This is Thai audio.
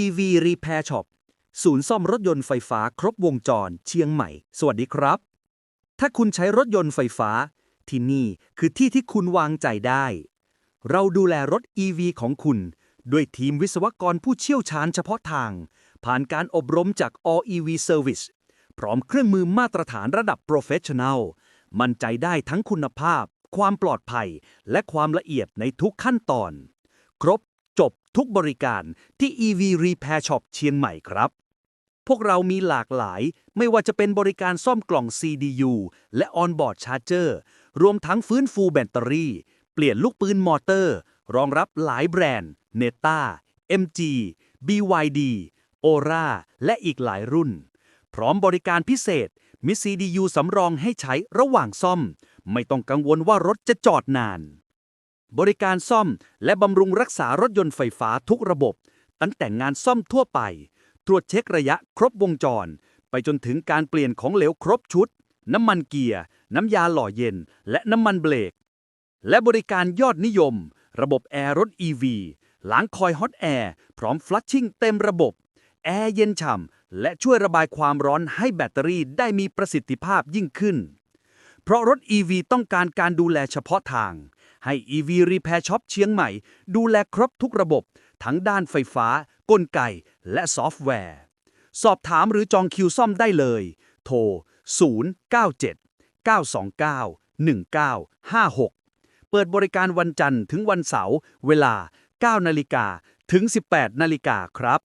EV Repair Shop ศูนย์ซ่อมรถยนต์ไฟฟ้าครบวงจร เชียงใหม่ สวัสดีครับ ถ้าคุณใช้รถยนต์ไฟฟ้า ที่นี่คือที่ที่คุณวางใจได้ เราดูแลรถ EV ของคุณ ด้วยทีมวิศวกรผู้เชี่ยวชาญเฉพาะทาง ผ่านการอบรมจาก All EV Service พร้อมเครื่องมือมาตรฐานระดับ Professional มั่นใจได้ทั้งคุณภาพ ความปลอดภัย และความละเอียดในทุกขั้นตอน ครบจบ ทุกบริการที่ EV Repair Shop เชียงใหม่ครับ พวกเรามีหลากหลายไม่ว่าจะเป็นบริการซ่อมกล่อง CDU และ On-board Charger รวมทั้งฟื้นฟูแบตเตอรี่ เปลี่ยนลูกปืนมอเตอร์ รองรับหลายแบรนด์ Neta MG BYD Ora และอีกหลายรุ่น พร้อมบริการพิเศษมี CDU สำรองให้ใช้ระหว่างซ่อม ไม่ต้องกังวลว่ารถจะจอดนาน บริการซ่อมและบำรุงรักษารถยนต์ไฟฟ้าทุกระบบ ตั้งแต่งานซ่อมทั่วไป ตรวจเช็คระยะครบวงจร ไปจนถึงการเปลี่ยนของเหลวครบชุด น้ำมันเกียร์ น้ำยาหล่อเย็น และน้ำมันเบรก และบริการยอดนิยม ระบบแอร์รถ EV ล้างคอยฮอตแอร์พร้อมฟลัชชิ่งเต็มระบบ แอร์เย็นฉ่ำและช่วยระบายความร้อนให้แบตเตอรี่ได้มีประสิทธิภาพยิ่งขึ้น เพราะรถ EV ต้องการการดูแลเฉพาะทาง ให้ EV Repair Shop เชียงใหม่ ดูแลครบทุกระบบ ทั้งด้านไฟฟ้า กลไก และซอฟต์แวร์ สอบถามหรือจองคิวซ่อมได้เลย โทร 097 929 1956 เปิดบริการวันจันทร์ถึงวันเสาร์ เวลา 9 นาฬิกาถึง 18 นาฬิกาครับ